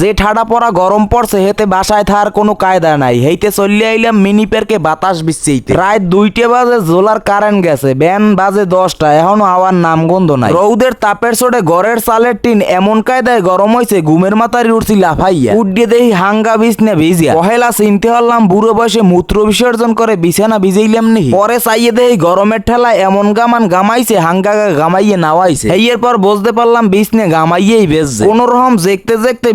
যে ঠাডা পড়া গরম পড়ছে, হেতে বাসায় থার কোনো কায়দা নাই। হেইতে চলে আইলাম মিনি পেরকে বাতাস বিচ্ছেইতে। রাত দুইটে বাজে জোলার কারেন্ট গেছে, ব্যান বাজে দশটা, এখনও আওয়ার নাম গন্ধ নাই। রৌদের তাপের চোটে ঘরের চালের টিন এমন কায়দায় গরম হয়েছে ঘুমের মাথারি উঠছি লাফাইয়া। উড্ডে দেহি হাঙ্গা বিছনে ভিজিয়া। পহেলা চিনতে হলাম বুড়ো বয়সে মূত্র বিসর্জন করে বিছানা ভিজাইলাম নি পরে চাইয়ে দেহি গরমের ঠেলা এমন গামান গামাইছে, হাঙ্গা গামাইয়ে নাওয়াইছে। এর পর বুঝতে পারলাম বিছনে গামাইয়েই বেজছে কোন রকম দেখতে দেখতে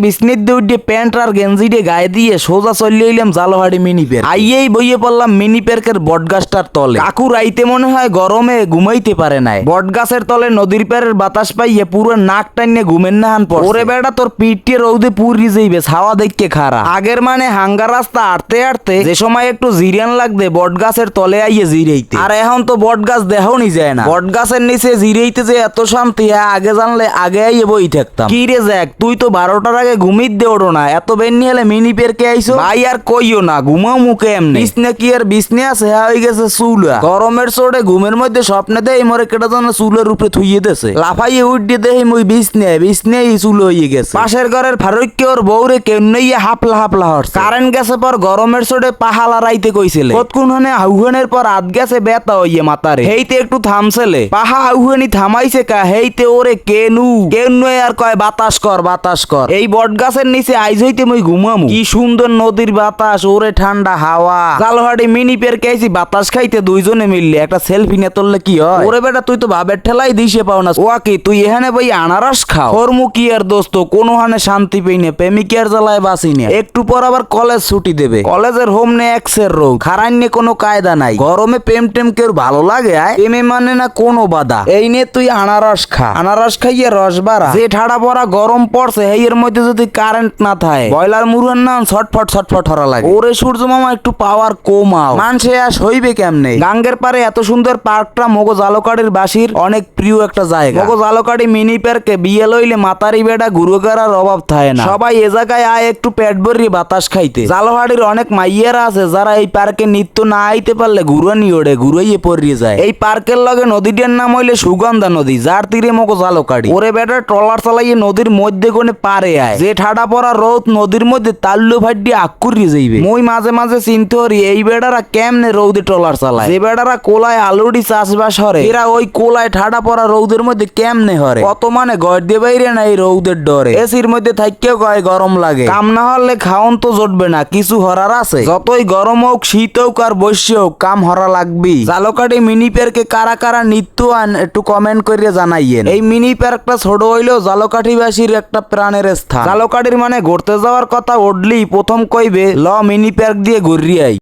দিয়ে উঠে প্যান্ট আর গেঞ্জি দিয়ে গায়ে দিয়ে সোজা চলে এলাম জালোহাড়ি মিনি পের আইয়েই বইয়ে পড়লাম মিনি পেরকের বটগাছটার তলে। কাকু রাইতে মনে হয় গরমে ঘুমাইতে পারে নাই। বটগাছের তলে নদীর পেরের বাতাস পাইয়ে পুরো নাক টাইনে ঘুমের নাহান পড়ে ওরে বেড়া তোর পিঠে রৌদে পুরি যাইবে ছাওয়া দেখতে খারা আগের মানে হাঙ্গা রাস্তা আটতে আটতে যে সময় একটু জিরিয়ান লাগবে, বটগাছের তলে আইয়ে জিরাইতে। আর এখন তো বটগাছ নি যায় না। বটগাছের নিচে জিরাইতে যে এত শান্তি আগে জানলে আগে আইয়ে বই থাকতাম। কি রে জ্যাক, তুই তো বারোটার আগে ঘুমিত দে ওঠো না। এত বেন্নি হলে মিনি পেরকে আইসো? ভাই আর কইও না ঘুমাও মুখে এমনি বিছনে কি আর বিছনে আছে হ্যাঁ হয়ে গেছে চুলা। গরমের চোটে ঘুমের মধ্যে স্বপ্নে দেয় মরে কেটা যেন চুলের উপরে থুইয়ে দেছে। লাফাইয়ে উঠ দিয়ে মুই বিছনে বিছনে চুল হয়ে গেছে। পাশের ঘরের ফারুককে ওর বউরে কেন্নইয়া হাপলা হাপলা হচ্ছে কারেন্ট গেছে পর গরমের চোটে পাহালা রাইতে কইছিলে। কতক্ষণ হানে আহুয়ানের পর আধ গেছে বেতা হইয়ে মাতারে হেইতে একটু থামছেলে। পাহা আহুয়ানি থামাইছে কা হেইতে ওরে কেনু? কেনু আর কয় বাতাস কর বাতাস কর। এই বট গাছের নিচে আইজ হইতে মুই ঘুমামু। কি সুন্দর নদীর বাতাস ওরে ঠান্ডা হাওয়া। জালহাড়ি মিনি পের কেছি বাতাস খাইতে দুইজনে মিললে একটা সেলফি নিয়ে তুললে কি হয়? ওরে বেটা তুই তো ভাবের ঠেলাই দিশে পাও না ওয়া কি তুই এখানে বই আনারস খাও? ওর মুখি আর দোস্ত কোনো হানে শান্তি পেই নে প্রেমিকের জ্বালায় বাসি নে। একটু পর আবার কলেজ ছুটি দেবে। কলেজের হোম নে এক্সের রোগ খারাইনে কোনো কায়দা নাই। গরমে প্রেম টেম কেউ ভালো লাগে প্রেমে মানে না কোনো বাধা। এই নিয়ে তুই আনারস খা। আনারস খাইয়ে রস বাড়া। যে ঠাড়া পড়া গরম পড়ছে এই এর মধ্যে যদি কারেন্ট না থাকে বয়লার মুরুয়ার নাম ছটফট ছটফট হরা লাগে। ওরে সূর্য মামা একটু পাওয়ার কমাও। মানুষে আর সইবে কেমনে? গাঙ্গের পারে এত সুন্দর পার্কটা মগো জালকাড়ির বাসির অনেক প্রিয় একটা জায়গা। মগো জালকাড়ি মিনি পার্কে বিয়ে লইলে মাতারি বেটা গুরু করার অভাব থাকে না। সবাই এ জায়গায় আয় একটু পেট ভরি বাতাস খাইতে। জালহাড়ির অনেক মাইয়ারা আছে যারা এই পার্কে নিত্য না আইতে পারলে ঘুরানি ওড়ে ঘুরাইয়ে পড়িয়ে যায়। এই পার্কের লগে নদীটার নাম হইলে সুগন্ধা নদী যার তীরে মগজ জালকাড়ি ওরে বেটা ট্রলার চালাইয়ে নদীর মধ্যে কোনে পারে আয়। যে ঠাডা পড়া রোদ নদীর মধ্যে তাল্লু ফাড্ডি আকুরি যাইবে। মই মাঝে মাঝে চিন্তা করি, এই বেড়ারা কেমনে রৌদে ট্রলার চালায়? যে বেড়ারা কোলায় আলুডি চাষবাস হরে এরা ওই কোলায় ঠাডা পড়া রৌদের মধ্যে কেমনে হরে? কত মানে গড় দিয়ে বাইরে না এই রৌদের ডরে? এসির মধ্যে থাকতেও কয় গরম লাগে। কাম না হলে খাওন তো জটবে না, কিছু হরার আছে? যতই গরম হোক, শীত হোক আর বৈশ্য হোক, কাম হরা লাগবি জালকাটি মিনি পার্কে কারা কারা নিত্য আন, একটু কমেন্ট করে জানাইয়েন। এই মিনি পার্কটা ছোট হইলেও জালকাঠিবাসীর একটা প্রাণের স্থান। জালকাঠির মানে ঘুরতে যাওয়ার কথা উঠলেই প্রথম কইবে ল মিনি পার্ক দিয়ে ঘুরিয়ে আই